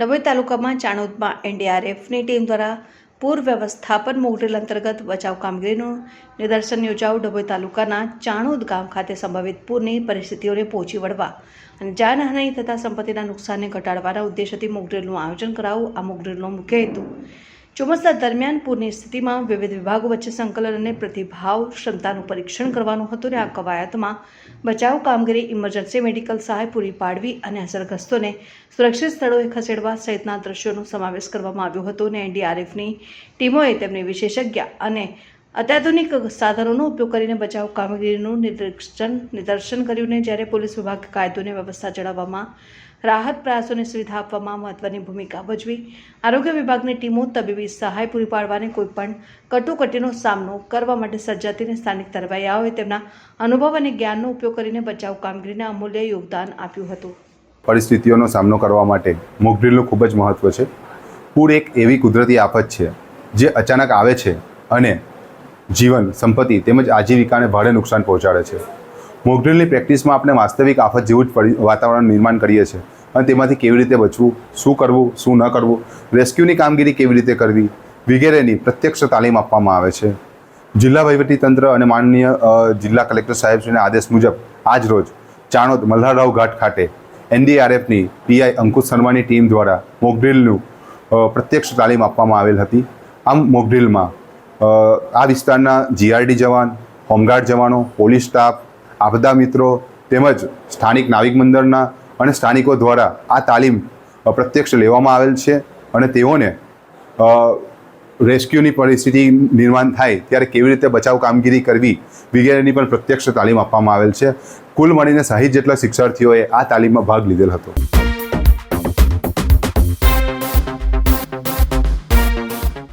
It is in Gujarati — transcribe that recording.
ડભોઈ તાલુકામાં ચાણોદમાં એનડીઆરએફની ટીમ દ્વારા પૂર વ્યવસ્થાપન મોગરેલ અંતર્ગત બચાવ કામગીરીનું નિદર્શન યોજાવું ડભોઈ તાલુકાના ચાણોદ ગામ ખાતે સંભવિત પૂરની પરિસ્થિતિઓને પહોંચી વળવા અને જાનહાનિ તથા સંપત્તિના નુકસાનને ઘટાડવાના ઉદ્દેશથી મોકડ્રીલનું આયોજન કરાવું આ મોકડ્રીલનો મુખ્ય હેતુ ચોમાસા દરમિયાન પૂરની સ્થિતિમાં વિવિધ વિભાગો વચ્ચે સંકલન અને પ્રતિભાવ, ક્ષમતાનું પરીક્ષણ કરવાનું હતું અને આ કવાયતમાં બચાવ કામગીરી ઇમરજન્સી મેડિકલ સહાય પૂરી પાડવી અને અસરગ્રસ્તોને સુરક્ષિત સ્થળોએ ખસેડવા સહિતના દ્રશ્યોનો સમાવેશ કરવામાં આવ્યો હતો અને એનડીઆરએફની ટીમોએ તેમની વિશેષજ્ઞ અને અત્યાધુનિક સાધનોનો ઉપયોગ કરીને બચાવ કામગીરીનું નિરીક્ષણ, નિદર્શન કર્યું ને જ્યારે પોલીસ વિભાગ કાયદોની વ્યવસ્થા જાળવવામાં રાહત પ્રયાસોને સુવિધા આપવામાં મહત્વની ભૂમિકા ભજવી. આરોગ્ય વિભાગની ટીમો તબીબી સહાય પૂરી પાડવાને કોઈપણ કટોકટીનો સામનો કરવા માટે સજ્જાતીને સ્થાનિક તરવૈયાઓએ તેમના અનુભવ અને જ્ઞાનનો ઉપયોગ કરીને બચાવ કામગીરીને અમૂલ્ય યોગદાન આપ્યું હતું. પરિસ્થિતિઓનો સામનો કરવા માટે મોકડ્રીલનું ખૂબ જ મહત્ત્વ છે. પૂર એક એવી કુદરતી આફત છે જે અચાનક આવે છે અને જીવન, સંપત્તિ તેમજ આજીવિકાને ભારે નુકસાન પહોંચાડે છે. મોકડ્રીલની પ્રેક્ટિસમાં આપણે વાસ્તવિક આફત જેવું જ વાતાવરણ નિર્માણ કરીએ છીએ. અને તેમાંથી કેવી રીતે બચવું, શું કરવું, શું ન કરવું, રેસ્ક્યુની કામગીરી કેવી રીતે કરવી, વગેરેની પ્રત્યક્ષ તાલીમ આપવામાં આવે છે. જિલ્લા વહીવટીતંત્ર અને માનનીય જિલ્લા કલેક્ટર સાહેબશ્રીના આદેશ મુજબ આજ રોજ ચાણોદ મલ્હારરાવ ઘાટ ખાતે એનડીઆરએફની પીઆઈ અંકુશ શર્માની ટીમ દ્વારા મોકડ્રીલનું પ્રત્યક્ષ તાલીમ આપવામાં આવેલ હતી. આમ મોકડ્રીલમાં આ વિસ્તારના જીઆરડી જવાન, હોમગાર્ડ જવાનો, પોલીસ સ્ટાફ આપદા મિત્રો તેમજ સ્થાનિક નાવિક મંડળના અને સ્થાનિકો દ્વારા આ તાલીમ પ્રત્યક્ષ લેવામાં આવેલ છે અને તેઓને રેસ્ક્યુની પરિસ્થિતિ નિર્માણ થાય ત્યારે કેવી રીતે બચાવ કામગીરી કરવી વગેરેની પણ પ્રત્યક્ષ તાલીમ આપવામાં આવેલ છે. કુલ મળીને સાહીઠ જેટલા શિક્ષાર્થીઓએ આ તાલીમમાં ભાગ લીધેલ હતો.